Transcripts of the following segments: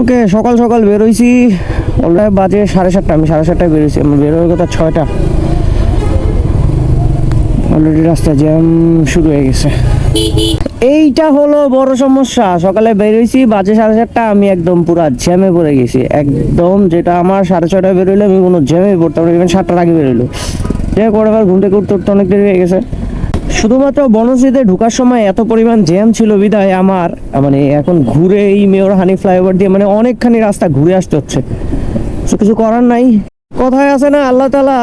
ওকে, সকাল সকাল বেরোইছি। অলরেডি বাজে সাড়ে সাতটা, আমি সাড়ে সাতটায় বেরোইছি। আমার বেরোনোর কথা ছয়টা। অলরেডি রাস্তা জ্যাম শুরু হয়ে গেছে। এইটা হলো বড় সমস্যা। সকালে বেরোইছি, বাজে সাড়ে সাতটা, আমি একদম পুরা জ্যামে পড়ে গেছি। একদম যেটা আমার সাড়ে ছটায় বেরোইলে আমি কোনো জ্যামে পড়তাম না ইভেন সাতটার আগে বেরোইলো। যে করে আবার ঘুম থেকে উঠতে অনেক দেরি হয়ে গেছে। শুধুমাত্র বনশ্রীতে ঢোকার সময় এত পরিমাণ জ্যাম ছিল বিদায় আমার মানে এখন ঘুরে এই মেয়র হানি ফ্লাইওভার দিয়ে মানে অনেকখানি রাস্তা ঘুরে আসতে হচ্ছে। কিছু করার নাই। কথায় আছে না, আল্লাহ তালা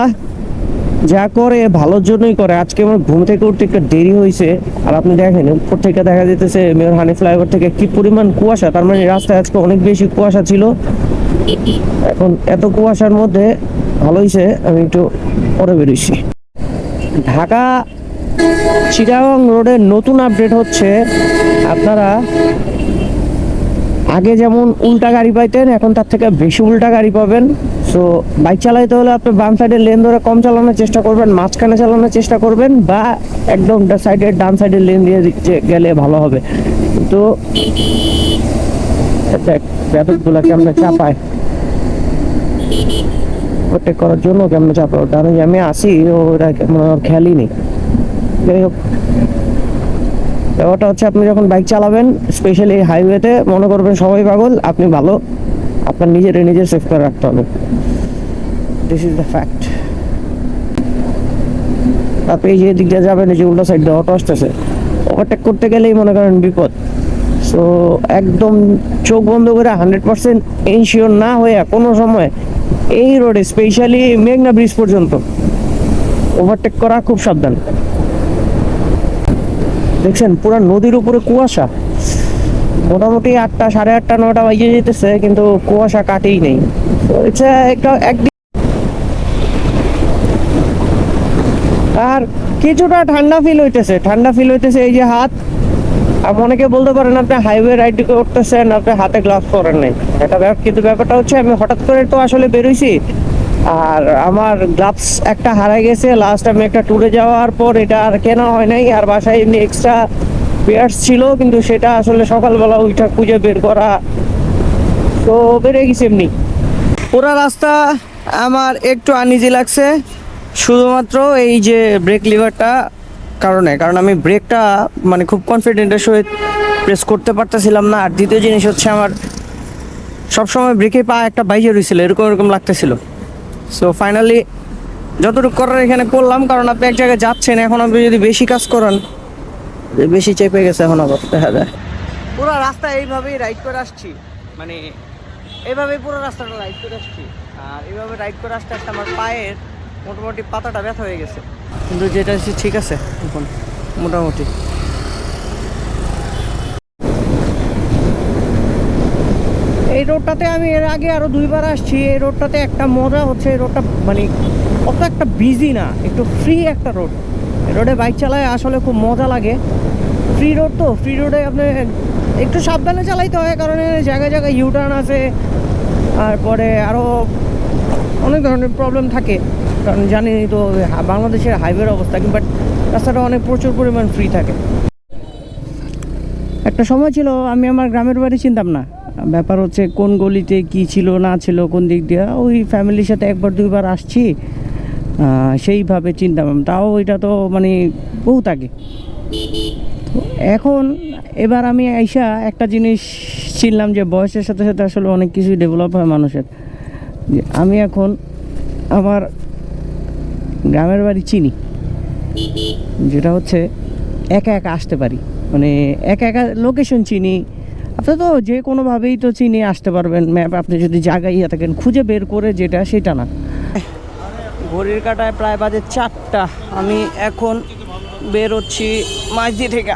যা করে ভালোর জন্যই করে। আজকে আমার ঘুম থেকে উঠতে একটু দেরি হয়েছে আর আপনি দেখেন, উপর থেকে দেখা যেতেছে মেয়র হানি ফ্লাইওভার থেকে কি পরিমাণ কুয়াশা। তার মানে রাস্তায় আজকে অনেক বেশি কুয়াশা ছিল। এখন এত কুয়াশার মধ্যে ভালো হয়েছে আমি একটু পরে বেরোইছি। ঢাকা চিটাগং রোডের নতুন আপডেট হচ্ছে। আপনারা আগে যেমন উল্টা গাড়ি পাইতেন, এখন তার থেকে বেশি উল্টা গাড়ি পাবেন। সো বাইক চালাইতে হলে আপনি বাম সাইডের লেন ধরে কম চালানোর চেষ্টা করবেন, মাঝখানে চালানোর চেষ্টা করবেন বা একদম সাইডের ডান সাইডে লেন দিয়ে গেলে ভালো হবে। তো ব্যাপকগুলো কেমন চাপায় ওভারটেক করার জন্য কেমন চাপায় ওটা আমি আসি, ওরা খেয়ালই নেই। যাই হোক। ব্যাপারটা হচ্ছে আপনি যখন বাইক চালাবেন স্পেশালি হাইওয়েতে মনে করবেন সবাই পাগল, আপনি ভালো। আপনার নিজের নিজের সেফ করে রাখতে হবে। দিস ইজ দ্য ফ্যাক্ট আপনি যে দিক দিয়ে যাবেন যে উল্টো সাইড দিয়ে অটো আসতেছে। ওভারটেক করতে গেলেই মনে করেন বিপদ। সো একদম চোখ বন্ধ করে হান্ড্রেড পার্সেন্ট ইনশিওর না হয়ে কোনো সময় এই রোডে স্পেশালি মেঘনা ব্রিজ পর্যন্ত ওভারটেক করা খুব সাবধান। দেখছেন, পুরো নদীর উপরে কুয়াশা। মোটামুটি আটটা, সাড়ে আটটা, নটা বাজে যেতেছে, কিন্তু কুয়াশা কাটেই নেই। আর কিছুটা ঠান্ডা ফিল হইতেছে, ঠান্ডা ফিল হইতেছে এই যে হাত। আর অনেকে বলতে পারেন, আপনি হাইওয়ে রাইড করতেছেন, আপনি হাতে গ্লাভস পরেন নাই। এটা কিন্তু ব্যাপারটা হচ্ছে, আমি হঠাৎ করে তো আসলে বেরোইছি আর আমার গ্লাভস একটা হারাই গেছে। লাস্ট আমি একটা ট্যুরে যাওয়ার পর এটা আর কেনা হয় নাই। আর বাসায় এমনি এক্সট্রা পেয়ার্স ছিল, কিন্তু সেটা আসলে সকালবেলা ওইটা খুঁজে বের করা তো বেড়ে গেছে এমনি। পুরো রাস্তা আমার একটু আনইজি লাগছে। শুধুমাত্র এই যে ব্রেক লিভারটা কারণে, কারণ আমি ব্রেকটা মানে খুব কনফিডেন্টের সহিত প্রেস করতে পারতেছিলাম না। আর দ্বিতীয় জিনিস হচ্ছে আমার সবসময় ব্রেকে পা একটা বাইজে রয়েছিল এরকম এরকম লাগতেছিল। সো ফাইনালি যতটুকু করার এখানে করলাম কারণ আপনি এক জায়গায় যাচ্ছেন এখন আপনি যদি বেশি কাজ করেন বেশি চেপে গেছে এখন আবার দেখা যায়। পুরো রাস্তা এইভাবেই রাইড করে আসছি। মানে এইভাবেই পুরো রাস্তাটা রাইড করে আসছি। আর এইভাবে রাইড করে আসতে আসতে আমার পায়ের মোটামুটি পাতাটা ব্যথা হয়ে গেছে। কিন্তু যেটা ঠিক আছে এখন মোটামুটি। এই রোডটাতে আমি এর আগে আরও দুইবার আসছি, এই রোডটাতে একটা মজা হচ্ছে, এই রোডটা মানে অত একটা বিজি না, একটু ফ্রি একটা রোড রোডে বাইক চালায় আসলে খুব মজা লাগে। ফ্রি রোড তো ফ্রি রোডে আপনি একটু সাবধানে চালাইতে হয়, কারণ জায়গায় জায়গায় ইউটার্ন আছে, তারপরে আরও অনেক ধরনের প্রবলেম থাকে। কারণ জানি তো, বাংলাদেশের হাইওয়ের অবস্থা বাট রাস্তাটা অনেক প্রচুর পরিমাণ ফ্রি থাকে। একটা সময় ছিল, আমি আমার গ্রামের বাড়ি চিনতাম না। ব্যাপার হচ্ছে কোন গলিতে কি ছিল, না ছিল, কোন দিক দিয়ে, ওই ফ্যামিলির সাথে একবার, দুইবার আসছি। সেইভাবে চিনতাম তাও এটা তো মানে বহুত আগে। এখন এবার আমি আইসা একটা জিনিস চিনলাম যে বয়সের সাথে সাথে আসলে অনেক কিছুই ডেভেলপ হয় মানুষের। যে আমি এখন আমার গ্রামের বাড়ি চিনি। যেটা হচ্ছে একা একা আসতে পারি। মানে একা একা লোকেশন চিনি। আপনি তো যে কোনোভাবেই তো চিনি আসতে পারবেন, ম্যাপ আপনি যদি জায়গায় ইয়ে থাকেন, খুঁজে বের করে যেটা সেটা না। ঘড়ির কাটায় প্রায় বাজে চারটা। আমি এখন বের হচ্ছি মাঝদি থেকে।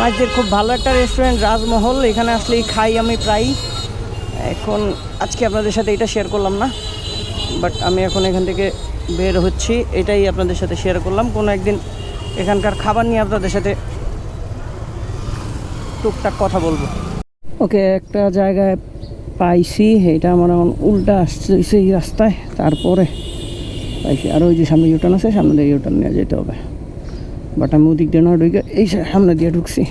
মাঝদির খুব ভালো একটা রেস্টুরেন্ট রাজমহল, এখানে আসলেই খাই আমি প্রায় এখন আজকে আপনাদের সাথে এটা শেয়ার করলাম না বাট আমি এখন এখান থেকে বের হচ্ছি। এটাই আপনাদের সাথে শেয়ার করলাম। কোনো একদিন এখানকার খাবার নিয়ে আপনাদের সাথে টুকটাক কথা বলব। ওকে, একটা জায়গায় পাইছি, এটা আমার এখন উল্টা আসছে এই রাস্তায়, তারপরে পাইছি। আর ওই যে সামনে ইউটার্ন আছে, সামনে দিয়ে ইউটার্ন নিয়ে যেতে হবে। বাট আমি ওদিক দিয়ে না ঢুকে, এই সামনে দিয়ে ঢুকছি।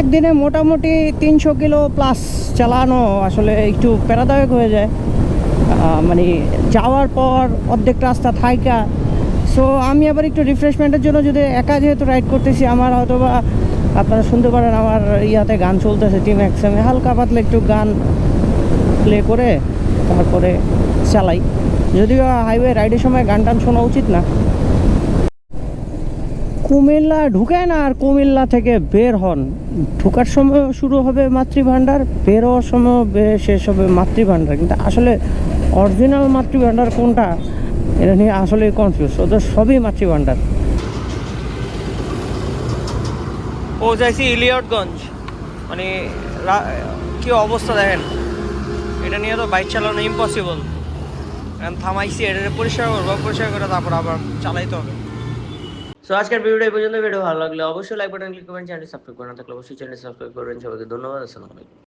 একদিনে মোটামুটি তিনশো কিলো প্লাস চালানো আসলে একটু প্যারাদায়ক হয়ে যায়। মানে যাওয়ার পর অর্ধেক রাস্তা থাইকা সো আমি আবার একটু রিফ্রেশমেন্টের জন্য যদি একা যেহেতু রাইড করতেছি, আমার হয়তো বা আপনারা শুনতে পারেন আমার ইয়াতে গান চলতেছে টিম এক্সামে হালকা পাতলা একটু গান প্লে করে তারপরে চালাই। যদিও হাইওয়ে রাইডের সময় গান টান শোনা উচিত না। কুমিল্লা ঢুকে না আর কুমিল্লা থেকে বের হন। ঢুকার সময় শুরু হবে মাতৃভাণ্ডার, বের হওয়ার সময় শেষ হবে মাতৃভাণ্ডার। কিন্তু আসলে অরিজিনাল মাতৃভাণ্ডার কোনটা? এটা নিয়ে আসলে কনফিউজ ওদের সবই মাতৃভাণ্ডার। ও যাইছি ইলিয়টগঞ্জ। মানে রা- কি অবস্থা দেখেন? এটা নিয়ে তো বাইক চালানো ইম্পসিবল থামাইছি এটা পরিষ্কার করব পরিষ্কার করে তারপর আবার চালাইতে হবে। সো আজকের ভিডিওটা এই পর্যন্ত ভিডিও ভালো লাগলে অবশ্যই লাইক বাটন ক্লিক করবেন চ্যানেল সাবস্ক্রাইব করেন না থাকলে অবশ্যই চ্যানেল সাবস্ক্রাইব করবেন। সবাইকে ধন্যবাদ আসসালামু আলাইকুম।